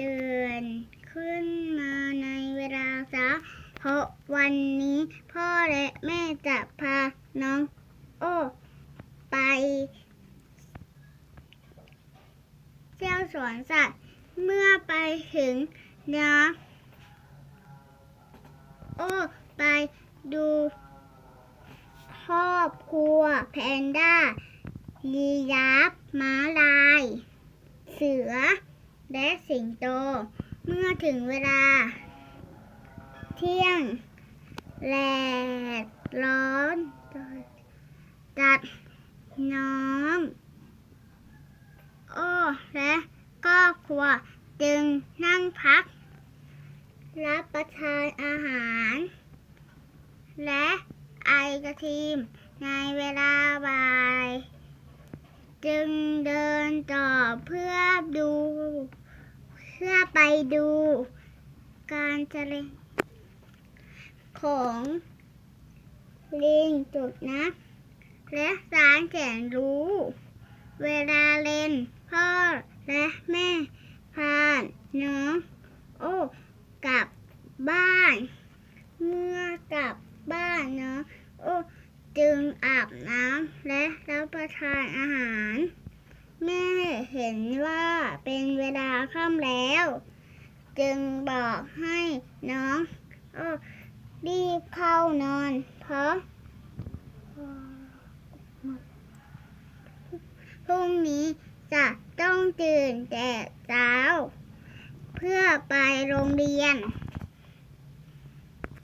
ตื่นขึ้นมาในเวลาเช้าเพราะวันนี้พ่อและแม่จะพาน้องโอ้ไปเที่ยวสวนสัตว์ เมื่อไปถึงน้องโอ้ไปดูครอบครัวแพนด้ายีราฟม้าลาย เสือ และสิงโต เมื่อถึงเวลา เที่ยงแดดร้อนจัดน้องโอ้และครอบครัวจึงนั่งพัก รับประทานอาหาร และไอกระทีมในเวลาบ่าย จึงเดินต่อเพื่อดู ดูการเจริญของลิงจุดนะและสารแสนรู้ เวลาเล่นพ่อและแม่พาน้องโอ้กลับบ้าน เมื่อกลับบ้านเนาะโอ้จึงอาบน้ำและรับประทานอาหาร แม่เห็นว่าเป็นเวลาค่ำแล้ว จึงบอกให้น้องอรีบเข้านอน เพราะพรุ่งนี้จะต้องตื่นแต่เช้า เพื่อไปโรงเรียน